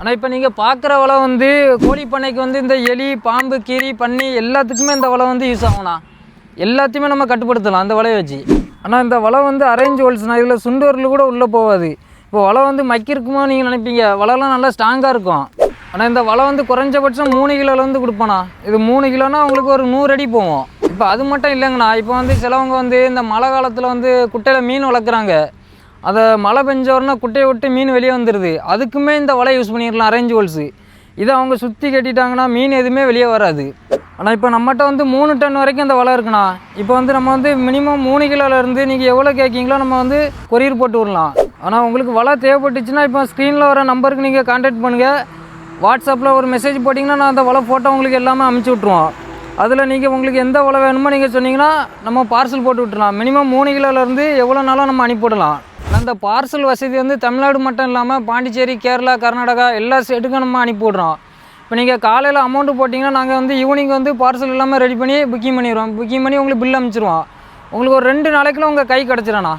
ஆனால் இப்போ நீங்கள் பார்க்குற வலை வந்து கோழி பண்ணைக்கு வந்து இந்த எலி பாம்பு கீரி பன்னி எல்லாத்துக்குமே இந்த வலை வந்து யூஸ் ஆகும்ண்ணா. எல்லாத்தையுமே நம்ம கட்டுப்படுத்தலாம் அந்த வலையை வச்சு. ஆனால் இந்த வலை வந்து அரேஞ்ச் ஹோல்ஸ்ண்ணா இதில் சுண்டூரில் கூட உள்ளே போகாது. இப்போ வலை வந்து மக்கிருக்குமோ நீங்கள் நினைப்பீங்க? வலைலாம் நல்லா ஸ்ட்ராங்காக இருக்கும். ஆனால் இந்த வலை வந்து குறைஞ்சபட்சம் மூணு கிலோலேருந்து கொடுப்போண்ணா. இது மூணு கிலோனா உங்களுக்கு ஒரு நூறு அடி போவோம் இப்போ அது மட்டும் இல்லைங்கண்ணா. இப்போ வந்து சிலவங்க வந்து இந்த மழை காலத்தில் வந்து குட்டையில் மீன் வளர்க்குறாங்க. அதை மழை பெஞ்ச உடனே குட்டையை விட்டு மீன் வெளியே வந்துடுது அதுக்குமே இந்த வலை யூஸ் பண்ணிடலாம் அரேஞ்ச் ஹோல்ஸு இதை அவங்க சுற்றி கட்டிட்டாங்கன்னா மீன் எதுவுமே வெளியே வராது. ஆனால் இப்போ நம்மகிட்ட வந்து மூணு டன் வரைக்கும் இந்த வலை இருக்குண்ணா. இப்போ வந்து நம்ம வந்து மினிமம் மூணு கிலோலேருந்து நீங்கள் எவ்வளோ கேட்கீங்களோ நம்ம வந்து கொரியர் போட்டு விடலாம். ஆனால் உங்களுக்கு வலை தேவைப்பட்டுச்சுன்னா இப்போ ஸ்க்ரீனில் வர நம்பருக்கு நீங்கள் கான்டாக்ட் பண்ணுங்கள் வாட்ஸ்அப்பில் ஒரு மெசேஜ் போட்டிங்கன்னா நான் அந்த வலை ஃபோட்டோ உங்களுக்கு எல்லாமே அமுச்சு விட்ருவோம் அதில் நீங்கள் உங்களுக்கு எந்த உழவு வேணுமோ நீங்கள் சொன்னீங்கன்னா நம்ம பார்சல் போட்டு விட்டுலாம் மினிமம் மூணு கிலோலேருந்து எவ்வளோ நாளும் நம்ம அனுப்பிவிடலாம் அந்த பார்சல் வசதி வந்து தமிழ்நாடு மட்டும் இல்லாமல் பாண்டிச்சேரி கேரளா கர்நாடகா எல்லா ஸ்டேட்டுக்கும் நம்ம அனுப்பி விட்றோம். இப்போ நீங்கள் காலையில் அமௌண்ட்டு போட்டிங்கன்னா நாங்கள் வந்து ஈவினிங் வந்து பார்சல் எல்லாமே ரெடி பண்ணி புக்கிங் பண்ணிடுவோம் புக்கிங் பண்ணி உங்களுக்கு பில் அனுப்பிச்சிருவோம் உங்களுக்கு ஒரு ரெண்டு நாளைக்குள்ள உங்கள் கை கிடச்சிடண்ணா